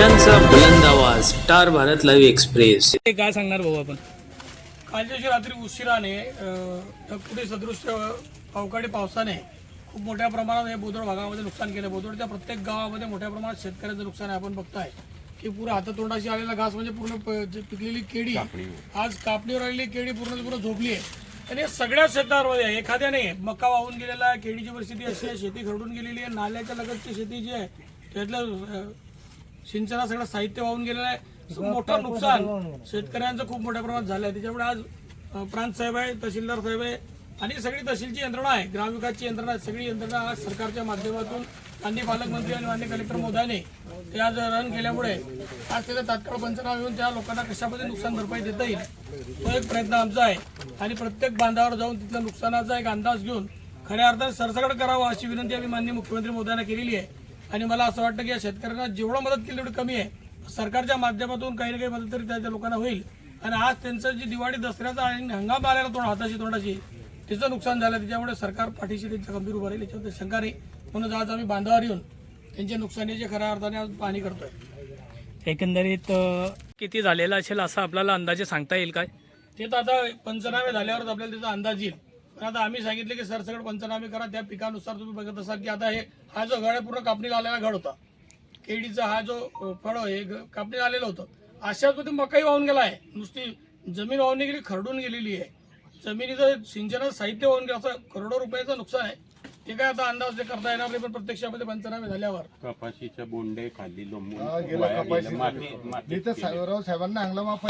मराठ्यांचा बुलंद आवाज star Bharat live express. ते काय सांगणार भाऊ आपण? कालच्या दिवशी रात्री उशिराने ढगफुटी सदृश अवकाळी पावसाने खूप मोठ्या प्रमाणात हे बोदड भागामध्ये नुकसान केलं. बोदडच्या प्रत्येक गावामध्ये मोठ्या प्रमाणात शेतकऱ्याचं नुकसान आहे आपण बघताय. की पुरा हातातोंडाशी आलेला घास म्हणजे पूर्ण पिकलेली केळी आज कापणीवर आलेली केळी पूर्ण पूर्ण झोपली आहे. आणि हे सगळ्याच शेतांमध्ये आहे एखाद्या नाही मका वाहून गेलेला आहे केळीची परिस्थिती अशी आहे शेती खरडून गेलेली आहे नाल्याच्या लगतची शेती जी आहे त्यातलं सिंचना सगळं साहित्य वाहून गेलेलं आहे. मोठं नुकसान. शेतकऱ्यांचं खूप मोठ्या प्रमाणात झालं आहे त्याच्यामुळे आज प्रांत साहेब आहे तहसीलदार साहेब आहे आणि सगळी तहसीलची यंत्रणा आहे. ग्रामविकासची यंत्रणा आहे. सगळी यंत्रणा आज सरकारच्या माध्यमातून माननीय पालकमंत्री आणि माननीय कलेक्टर मोदाने ते आज रन केल्यामुळे आज त्याचा तात्काळ पंचनामा येऊन त्या लोकांना कशामध्ये नुकसान भरपाई देता येईल तो एक प्रयत्न आमचा आहे. आणि प्रत्येक बांधावर जाऊन तिथल्या नुकसानाचा एक अंदाज घेऊन खऱ्या अर्थाने सरसकट करावा अशी विनंती आम्ही माननीय मुख्यमंत्री मोदयांना केलेली आहे. आणि मला असं वाटतं की या शेतकऱ्यांना जेवढं मदत केली तेवढी कमी आहे. सरकारच्या माध्यमातून काही ना काही मदत तरी त्या त्या लोकांना होईल. आणि आज त्यांचं जी दिवाळी दसऱ्याचा आणि हंगाम आलेला तोंड हाताशी तोंडाशी त्याचं नुकसान झालं त्याच्यामुळे सरकार पाठीशी त्यांच्या गंभीर उभं राहील याच्यामध्ये शंका नाही. म्हणून आज आम्ही बांधावर येऊन त्यांच्या नुकसानीचे खऱ्या अर्थाने आज पाहणी करतोय. एकंदरीत किती झालेलं असेल असं आपल्याला अंदाजे सांगता येईल काय? ते तर आता पंचनामे झाल्यावरच आपल्याला त्याचा अंदाज येईल. पण आता आम्ही सांगितले की सरसकट पंचनामे करा त्या पिकानुसार तुम्ही बघत असाल की आता हे हा जो घड आहे पूर्ण कापणीला आलेला घड होता. केळीचा हा जो फळ आहे घ- कापणीला आलेलं होतं. अशाच मध्ये मकाई वाहून गेला आहे. नुसती जमीन वाहून गेली खरडून गेलेली आहे. जमिनीचं सिंचनाचं साहित्य वाहून गेलं असं करोडो रुपयाचं नुकसान आहे. ते काय आता अंदाज ते करता येणार नाही पण प्रत्यक्षामध्ये पंचनामे झाल्यावर. कपाशीच्या बोंडे खाली लोंबून हा, वाया. गेलं. माती साहेबराव साहेबांना अंगला माफ